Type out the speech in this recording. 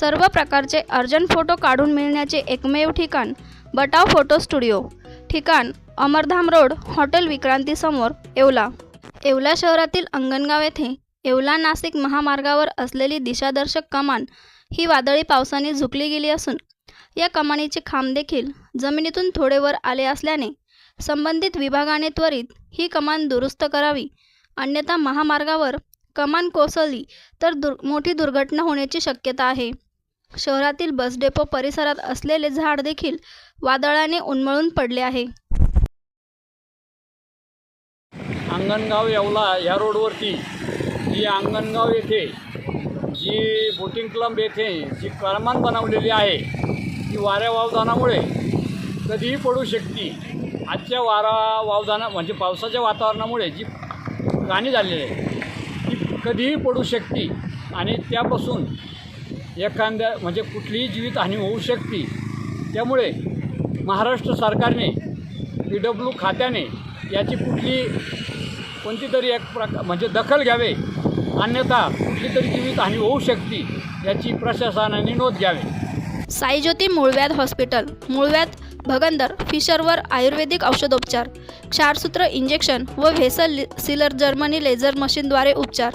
सर्व प्रकारचे urgent photo काढून मिळण्याचे एकमेव ठिकाण बटाव फोटो स्टुडिओ. ठिकाण अमरधाम रोड हॉटेल विक्रांतीसमोर येवला. येवला शहरातील अंगणगाव येथे येवला नाशिक महामार्गावर असलेली दिशादर्शक कमान ही वादळी पावसाने झुकली गेली असून या कमानीचे खांब देखील जमिनीतून थोडे वर आले असल्याने संबंधित विभागाने त्वरित ही कमान दुरुस्त करावी. अन्यथा महामार्गावर कमान कोसळली तर दुर मोठी दुर्घटना होण्याची शक्यता आहे. शहरातील बस डेपो परिसरात असलेले झाड देखील वादळाने उन्मळून पडले आहे. अंगणगाव येवला या रोडवरती. जी अंगणगाव येथे जी बोटिंग क्लब येथे जी कळमान बनवलेली आहे ती वाऱ्या वावदानामुळे कधीही पडू शकते. आजच्या वारा वावदाना म्हणजे पावसाच्या वातावरणामुळे जी गाणी झालेली आहे ती कधीही पडू शकते. आणि त्यापासून एखाद्या म्हणजे कुठलीही जीवितहानी होऊ शकते. त्यामुळे महाराष्ट्र सरकारने पी डब्ल्यू खात्याने याची कुठली कोणती तरी एक प्रकार म्हणजे दखल घ्यावे अन्यथा कुठली तरी जीवितहानी होऊ शकते याची प्रशासनाने नोंद घ्यावी. साईज्योती मूळव्याध हॉस्पिटल मूळव्याध भगंदर फिशरवर आयुर्वेदिक औषधोपचार क्षारसूत्र इंजेक्शन व व्हेसल सिलर जर्मनी लेझर मशीनद्वारे उपचार.